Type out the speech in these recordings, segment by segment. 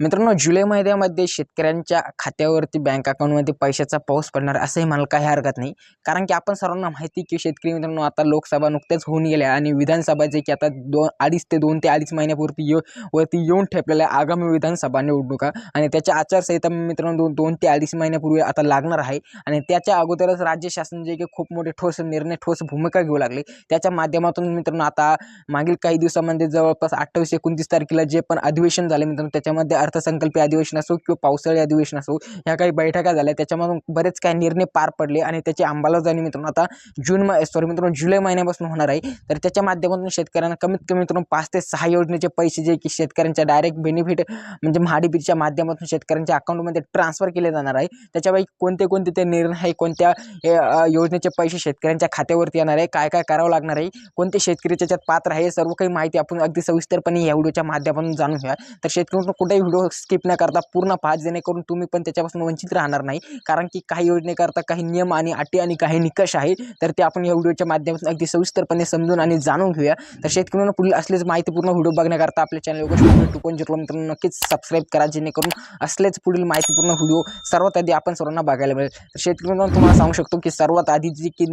मित्रांनो जुलै महिन्यामध्ये शेतकऱ्यांच्या खात्यावरती बँक अकाउंटमध्ये पैशाचा पाऊस पडणार असंही मला काही हरकत नाही. कारण की आपण सर्वांना माहिती की शेतकरी मित्रांनो आता लोकसभा नुकत्याच होऊन गेल्या आणि विधानसभा जे की आता दोन अडीच ते दोन ते अडीच महिन्यापूर्वी येऊ वरती येऊन ठेपलेल्या आहे आगामी विधानसभा निवडणुका. आणि त्याच्या आचारसंहिता मित्रांनो दोन दोन ते अडीच महिन्यापूर्वी आता लागणार आहे. आणि त्याच्या अगोदरच राज्य शासन जे की खूप मोठे ठोस निर्णय ठोस भूमिका घेऊ लागले. त्याच्या माध्यमातून मित्रांनो आता मागील काही दिवसामध्ये जवळपास अठ्ठावीस एकोणतीस तारखेला जे पण अधिवेशन झाले मित्रांनो त्याच्यामध्ये अर्थसंकल्पीय अधिवेशन असो किंवा पावसाळी अधिवेशन असो ह्या काही बैठका झाल्या. त्याच्यामधून बरेच काही निर्णय पार पडले आणि त्याची अंमलबजावणी मित्रांनो आता जून म सॉरी मित्रांनो जुलै महिन्यापासून होणार आहे. तर त्याच्या माध्यमातून शेतकऱ्यांना कमीत कमी मित्रांनो पाच ते सहा योजनेचे पैसे जे की शेतकऱ्यांच्या डायरेक्ट बेनिफिट म्हणजे महाडीबीच्या माध्यमातून शेतकऱ्यांच्या अकाउंटमध्ये ट्रान्सफर केले जाणार आहे. त्याच्यापैकी कोणते कोणते ते निर्णय आहे? कोणत्या योजनेचे पैसे शेतकऱ्यांच्या खात्यावरती येणार आहे? काय काय करावं लागणार आहे? कोणते शेतकरी त्याच्यात पात्र आहे? सर्व काही माहिती आपण अगदी सविस्तरपणे या व्हिडिओच्या माध्यमातून जाणून घ्या. तर शेतकऱ्यांना कुठेही व्हिडिओ स्किप न करता पूर्ण पाहा जेणेकरून तुम्ही पण त्याच्यापासून वंचित राहणार नाही. कारण की काही योजनेकरता काही नियम आणि अटी आणि काही निकष आहे तर ते आपण या व्हिडिओच्या माध्यमातून अगदी सविस्तरपणे समजून आणि जाणून घेऊया. तर शेतकऱ्यांना पुढील असलेच माहितीपूर्ण व्हिडिओ बघण्याकरता आपल्या channel Yogesh two point zero मित्रांनो नक्कीच सबस्क्राईब करा. जेणेकरून असलेच पुढील माहितीपूर्ण व्हिडिओ सर्वात आधी आपण सर्वांना बघायला मिळेल. तर शेतकऱ्यांना तुम्हाला सांगू शकतो की सर्वात आधी जी की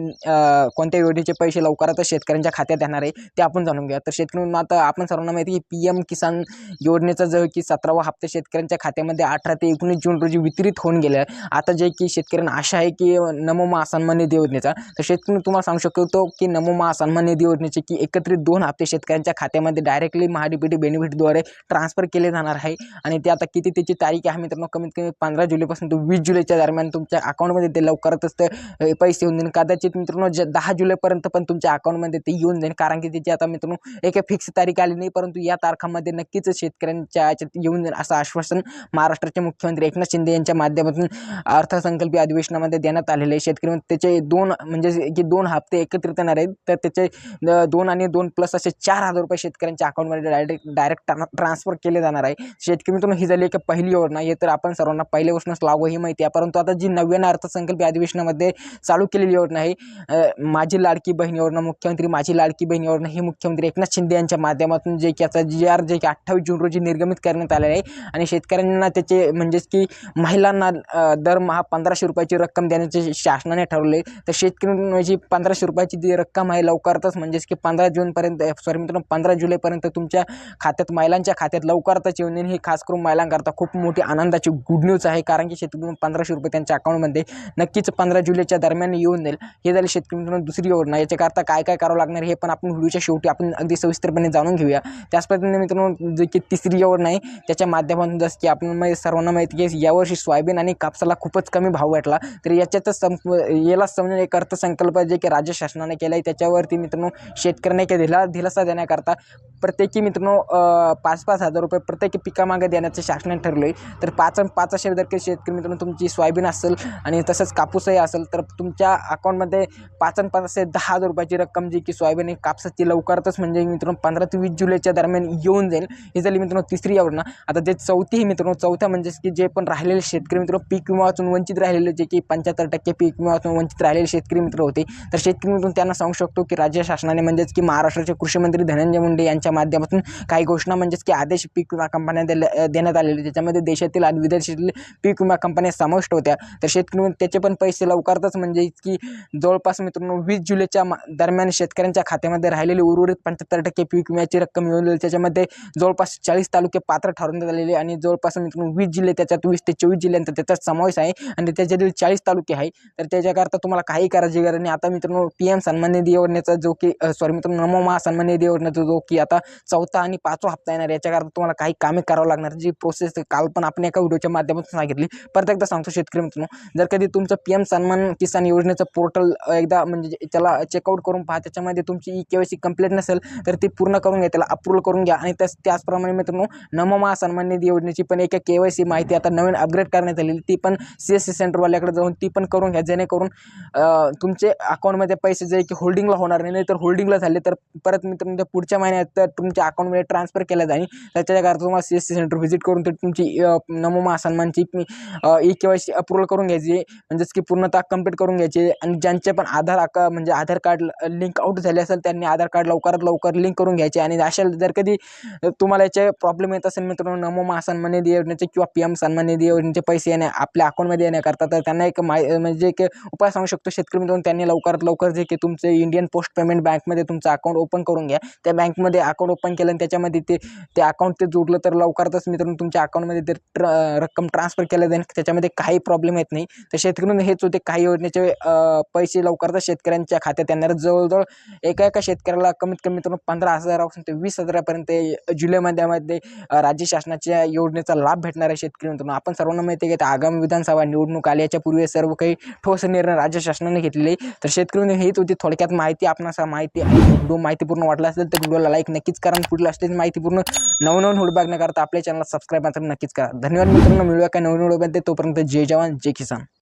कोणत्या योजनेचे पैसे लवकरातच शेतकऱ्यांच्या खात्यात येणार आहे ते आपण जाणून घ्या तर शेतकऱ्यांना आता आपण सर्वांना माहिती की पी एम किसान योजनेचा जो की सतरावा हप्ते शेतकऱ्यांच्या खात्यामध्ये अठरा ते एकोणीस जून रोजी वितरित होऊन गेले. आहे आता जे की शेतकऱ्यांना आशा आहे की नमो महासन्मान निधी योजनेचा. तर शेतकरी तुम्हाला सांगू शकतो की नमो महासन्मान निधी योजनेचे की एकत्रित दोन हप्ते शेतकऱ्यांच्या खात्यामध्ये डायरेक्टली महाडीपीटी बेनिफिटद्वारे ट्रान्सफर केले जाणार आहे. आणि ते आता किती त्याची तारीख आहे मित्रांनो? कमीत कमी पंधरा जुलैपासून ते वीस जुलैच्या दरम्यान तुमच्या अकाउंटमध्ये ते लवकरच ते पैसे येऊन जाईल. कदाचित मित्रांनो जे दहा जुलैपर्यंत पण तुमच्या अकाउंटमध्ये ते येऊन जाईल. कारण की त्याची आता मित्रांनो एक फिक्स तारीख आली नाही परंतु या तारखामध्ये नक्कीच शेतकऱ्यांच्या याच्यात येऊन जाईल. असं आश्वासन महाराष्ट्राचे मुख्यमंत्री एकनाथ शिंदे यांच्या माध्यमातून अर्थसंकल्पीय अधिवेशनामध्ये देण्यात आलेले आहे. शेतकरी त्याचे दोन म्हणजे की दोन हप्ते एकत्रित येणार आहेत तर त्याचे दोन आणि दोन प्लस असे चार हजार रुपये शेतकऱ्यांच्या अकाउंटमध्ये डायरेक्ट डायरेक्ट ट्रान्सफर केले जाणार आहे. शेतकरी मित्रांनो ही झाली एक पहिली योजना. हे तर आपण सर्वांना पहिल्यापासूनच लागू ही माहिती आहे. परंतु आता जी नव्यानं अर्थसंकल्पीय अधिवेशनामध्ये चालू केलेली योजना आहे माझी लाडकी बहीण योजना मुख्यमंत्री माझी लाडकी बहीण योजना ही मुख्यमंत्री एकनाथ शिंदे यांच्या माध्यमातून जे की आता जी आर जे की अठ्ठावीस जून रोजी निर्गमित करण्यात आलेलं आहे. आणि शेतकऱ्यांना त्याचे म्हणजेच की महिलांना दरमहा पंधराशे रुपयाची रक्कम देण्याचे शासनाने ठरवले. तर शेतकरी जी पंधराशे रुपयाची जी रक्कम आहे लवकरच म्हणजेच की पंधरा जूनपर्यंत सॉरी मित्रांनो पंधरा जुलैपर्यंत तुमच्या खात्यात महिलांच्या खात्यात लवकरच येऊन येईल. ही खास करून महिलांकरता खूप मोठी आनंदाची गुड न्यूज आहे. कारण की शेतकरी पंधराशे रुपये त्यांच्या अकाउंटमध्ये नक्कीच पंधरा जुलैच्या दरम्यान येऊन जाईल. हे झाले शेतकरी मित्रांनो दुसरी योजना याच्याकरता काय काय करावं लागणार हे पण आपण व्हिडिओच्या शेवटी आपण अगदी सविस्तरपणे जाणून घेऊया. त्याच पद्धतीने मित्रांनो जे की तिसरी योजना आहे त्याच्या माध्यमातून जसं की आपण म्हणजे सर्वांना माहिती आहे की यावर्षी सोयाबीन आणि कापसाला खूपच कमी भाव भेटला. तर याच्यातच संप याला समजून एक अर्थसंकल्प जे की राज्य शासनाने केला आहे त्याच्यावरती मित्रांनो शेतकऱ्यांना काही दिला दिलासा देण्याकरता प्रत्येकी मित्रांनो पाच पाच हजार रुपये प्रत्येकी पिकामागे देण्याचं शासनाने ठरलं आहे तर पाच पाच असे जर काही शेतकरी मित्रांनो तुमची सोयाबीन असेल आणि तसंच कापूसही असेल तर तुमच्या अकाउंटमध्ये पाच आणि पाच असे दहा हजार रुपयाची रक्कम जी की सोयाबीन आणि कापसाची लवकरच म्हणजे मित्रांनो पंधरा ते वीस जुलैच्या दरम्यान येऊन जाईल. ही झाली मित्रांनो तिसरी योजना. आता जे चौथी ही मित्रांनो चौथ्या म्हणजेच की जे पण राहिलेले शेतकरी मित्र पीक विमा वाचून वंचित राहिलेले जे की पंच्याहत्तर टक्के पीक विमा वाचून वंचित राहिलेले शेतकरी मित्र होते. तर शेतकरी मित्रांनो त्यांना सांगू शकतो की राज्य शासनाने म्हणजेच की महाराष्ट्राचे कृषी मंत्री धनंजय मुंडे यांच्या माध्यमातून काही घोषणा म्हणजेच की आदेश पीक विमा कंपन्या दिल्या देण्यात आलेले. ज्याच्यामध्ये देशातील आणि विदेशातील पीक विमा कंपन्या समाविष्ट होत्या. तर शेतकरी त्याचे पण पैसे लवकरच म्हणजे की जवळपास मित्रांनो वीस जुलैच्या दरम्यान शेतकऱ्यांच्या खात्यामध्ये राहिलेली उर्वरित पंच्याहत्तर टक्के पीक विम्याची रक्कम मिळवलेली. त्याच्यामध्ये जवळपास चाळीस तालुके पात्र ठरवण्यात आलेले आणि जवळपास मित्रांनो वीस जिल्हे त्याच्यात वीस ते चोवीस जिल्ह्यांचा त्याच्यात समावेश आहे. आणि त्याच्यातील चाळीस तालुके आहे. तर त्याच्याकरता तुम्हाला काही करायची गरज नाही. आता मित्रांनो पी एम सन्मान निधी योजनेचा जो की सॉरी मित्रांनो नमो महा सन्मान निधी योजनेचा जो की आता चौथा आणि पाचवा हप्ता येणार याच्याकरता तुम्हाला काही कामे करावं लागणार. जी प्रोसेस काल पण आपण एका व्हिडिओच्या माध्यमातून सांगितली. परत एकदा सांगतो शेतकरी मित्रांनो जर कधी तुमचं पी एम सन्मान किसान योजनेचं पोर्टल एकदा म्हणजे त्याला चेकआउट करून पहा. त्याच्यामध्ये तुमची E K Y C complete नसेल तर ती पूर्ण करून घ्या. त्याला अप्रूव्हल करून घ्या. आणि त्याच त्याचप्रमाणे मित्रांनो नमो महा सन्मान निधी योजनेची पण एक के वाय सी माहिती आता नवीन अपग्रेड करण्यात आलेली ती पण सी एस सी सेंटरवाल्याकडे जाऊन ती पण करून घ्या. जेणेकरून तुमचे अकाउंटमध्ये पैसे जे की होल्डिंगला होणार नाही तर होल्डिंगला झाले तर परत मित्रांनो पुढच्या महिन्यात तर तुमच्या अकाउंटमध्ये ट्रान्सफर केला जाईल. त्याच्याकरता तुम्हाला C S C center visit करून तर तुमची अं, Namo सन्मानची E K Y C approval करून घ्यायची. म्हणजेच की पूर्णतः कंप्लीट करून घ्यायची. आणि ज्यांचे पण आधार अका म्हणजे आधार कार्ड लिंक आउट झाले असेल त्यांनी आधार कार्ड लवकरात लवकर लिंक करून घ्यायचे. आणि अशा जर कधी तुम्हाला याचे प्रॉब्लेम येत असेल मित्रांनो रामोमा सन्मान निधी योजनेचे किंवा पी एम सन्मान निधी योजनेचे पैसे येणे आपल्या अकाउंटमध्ये येण्याकरता तर त्यांना एक माय म्हणजे एक उपाय सांगू शकतो. शेतकरी मित्रांनो त्यांनी लवकरात लवकर जे की तुमचे इंडियन पोस्ट पेमेंट बँकमध्ये तुमचं अकाउंट ओपन करून घ्या. त्या बँकमध्ये अकाउंट ओपन केलं आणि त्याच्यामध्ये ते ते अकाउंट ते जोडलं तर लवकरातच मित्रांनो तुमच्या अकाउंटमध्ये ते ट्र रक्कम ट्रान्सफर केलं जाईल. त्याच्यामध्ये काही प्रॉब्लेम येत नाही. तर शेतकरी हेच होते काही योजनेचे पैसे लवकरच शेतकऱ्यांच्या खात्यात येणार जवळजवळ एका एका शेतकऱ्याला कमीत कमी मित्रांनो पंधरा हजारापासून ते वीस हजारापर्यंत जुलै महिन्यामध्ये अ, शासनाच्या योजनेचा लाभ भेटणार आहे शेतकरी मित्रांनो. आपण सर्वांना माहिती आहे की आगामी विधानसभा निवडणूक आली याच्यापूर्वी सर्व काही ठोस निर्णय राज्य शासनाने घेतलेले. तर शेतकरी मित्रांनो, हेच होती थोडक्यात माहिती. आपणास माहिती व्हिडिओ माहितीपूर्ण वाटला असेल तर व्हिडिओला लाईक नक्कीच करा. आणि पुढील असलेली माहितीपूर्ण नवनवीन न करता आपल्या चॅनलला सबस्क्राईब मात्र नक्कीच करा. धन्यवाद मित्रांनो. मिळूया काय नवीन व्हिडिओ तोपर्यंत जय जवान जय किसान.